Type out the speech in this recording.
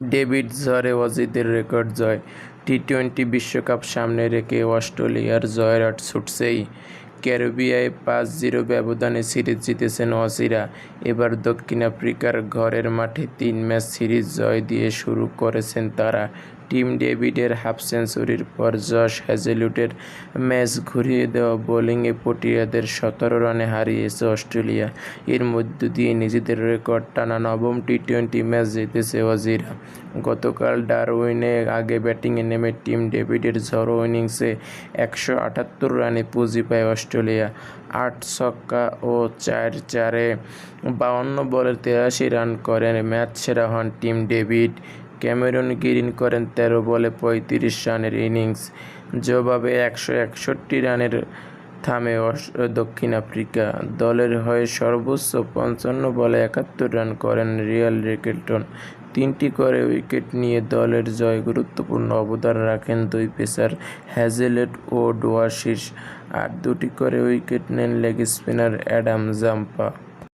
David ঝড়ে অজিতের record জয়। T twenty বিশ্বকাপ সামনে রেখে অস্ট্রেলিয়ার জয়ের আট ছুটছেই। ক্যারিবিয়ায় পাঁচ জিরো ব্যবধানে সিরিজ জিতেছেন ওয়াজিরা। এবার দক্ষিণ আফ্রিকার ঘরের মাঠে তিন ম্যাচ সিরিজ জয় দিয়ে শুরু করেছেন তারা। টিম ডেভিডের হাফ সেঞ্চুরির পর জশ হ্যাজেলুটের ম্যাচ ঘুরিয়ে দেওয়া বোলিংয়ে পটিয়াদের সতেরো রানে হারিয়েছে অস্ট্রেলিয়া। এর মধ্য দিয়ে নিজেদের রেকর্ড টানা নবম টি টোয়েন্টি ম্যাচ জিতেছে অজিরা গতকাল ডারউইনে আগে ব্যাটিংয়ে নেমে টিম ডেভিডের ঝড়ো ইনিংসে একশো আটাত্তর রানে পুঁজি পায় অস্ট্রেলিয়া। আট ছক্কা ও চার চারে বাউন্ন বলে তেরাশি রান করেন ম্যাচ সেরা হন টিম ডেভিড। ক্যামেরন গ্রিন করেন তেরো বলে পঁয়ত্রিশ রানের ইনিংস, জবাবে একশো একষট্টি রানের থামে দক্ষিণ আফ্রিকা। দলের হয়ে সর্বোচ্চ পঞ্চান্ন বলে একাত্তর রান করেন রিয়াল রিকেলটন। তিনটি করে উইকেট নিয়ে দলের জয়ে গুরুত্বপূর্ণ অবদান রাখেন দুই পেসার হ্যাজেলেট ও ডোয়াশিস। আর দুটি করে উইকেট নেন লেগ স্পিনার অ্যাডাম জাম্পা।